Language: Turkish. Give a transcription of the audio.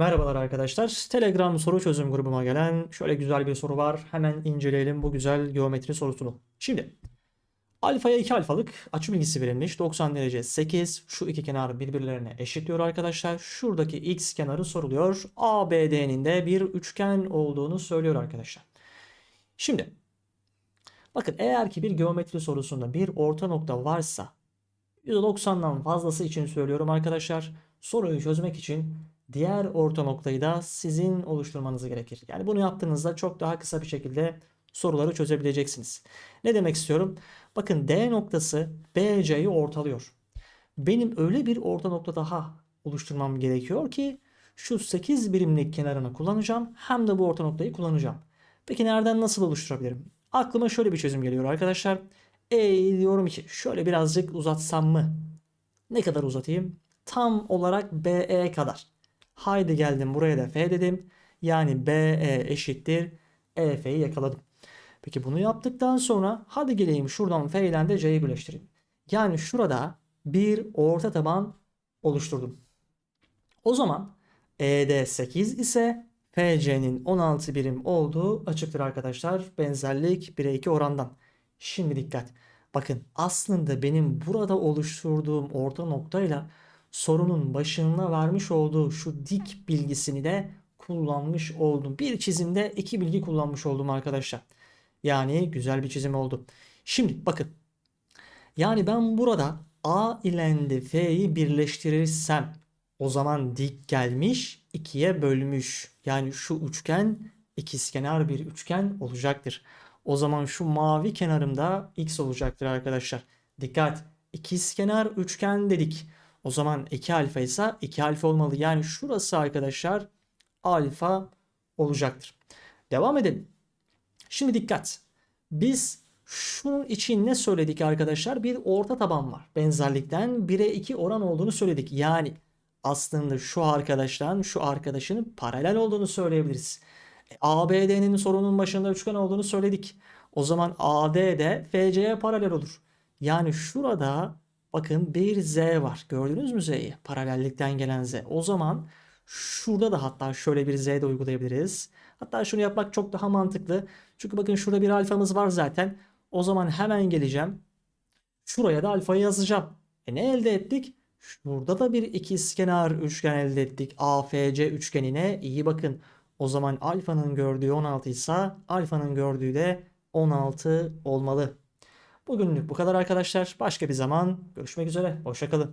Merhabalar arkadaşlar. Telegram soru çözüm grubuma gelen şöyle güzel bir soru var. Hemen inceleyelim bu güzel geometri sorusunu. Şimdi alfaya 2 alfalık açı bilgisi verilmiş. 90 derece 8. Şu iki kenar birbirlerine eşitliyor arkadaşlar. Şuradaki x kenarı soruluyor. ABD'nin de bir üçgen olduğunu söylüyor arkadaşlar. Şimdi bakın eğer ki bir geometri sorusunda bir orta nokta varsa %90'dan fazlası için söylüyorum arkadaşlar. Soruyu çözmek için diğer orta noktayı da sizin oluşturmanız gerekir. Yani bunu yaptığınızda çok daha kısa bir şekilde soruları çözebileceksiniz. Ne demek istiyorum? Bakın D noktası BC'yi ortalıyor. Benim öyle bir orta nokta daha oluşturmam gerekiyor ki şu 8 birimlik kenarını kullanacağım hem de bu orta noktayı kullanacağım. Peki nereden nasıl oluşturabilirim? Aklıma şöyle bir çözüm geliyor arkadaşlar. E diyorum ki şöyle birazcık uzatsam mı? Ne kadar uzatayım? Tam olarak BE kadar. Haydi geldim buraya da F dedim. Yani BE eşittir EF'yi yakaladım. Peki bunu yaptıktan sonra hadi geleyim şuradan F ile de C'yi birleştireyim. Yani şurada bir orta taban oluşturdum. O zaman ED 8 ise FC'nin 16 birim olduğu açıktır arkadaşlar. Benzerlik 1'e 2 orandan. Şimdi dikkat. Bakın aslında benim burada oluşturduğum orta noktayla sorunun başına vermiş olduğu şu dik bilgisini de kullanmış oldum. Bir çizimde iki bilgi kullanmış oldum arkadaşlar. Yani güzel bir çizim oldu. Şimdi bakın. Yani ben burada A ile F'yi birleştirirsem o zaman dik gelmiş ikiye bölmüş. Yani şu üçgen ikizkenar bir üçgen olacaktır. O zaman şu mavi kenarımda x olacaktır arkadaşlar. Dikkat. İkizkenar üçgen dedik. O zaman 2 alfa ise 2 alfa olmalı. Yani şurası arkadaşlar alfa olacaktır. Devam edelim. Şimdi dikkat. Biz şunun için ne söyledik arkadaşlar? Bir orta taban var. Benzerlikten 1'e 2 oran olduğunu söyledik. Yani aslında şu arkadaştan şu arkadaşının paralel olduğunu söyleyebiliriz. E, ABD'nin sorunun başında üçgen olduğunu söyledik. O zaman AD de FC'ye paralel olur. Yani şurada bakın bir Z var. Gördünüz mü Z'yi? Paralellikten gelen Z. O zaman şurada da hatta şöyle bir Z de uygulayabiliriz. Hatta şunu yapmak çok daha mantıklı. Çünkü bakın şurada bir alfamız var zaten. O zaman hemen geleceğim. Şuraya da alfayı yazacağım. E ne elde ettik? Şurada da bir ikizkenar üçgen elde ettik. AFC üçgenine iyi bakın. O zaman alfanın gördüğü 16 ise alfanın gördüğü de 16 olmalı. Bugünlük bu kadar arkadaşlar. Başka bir zaman görüşmek üzere. Hoşçakalın.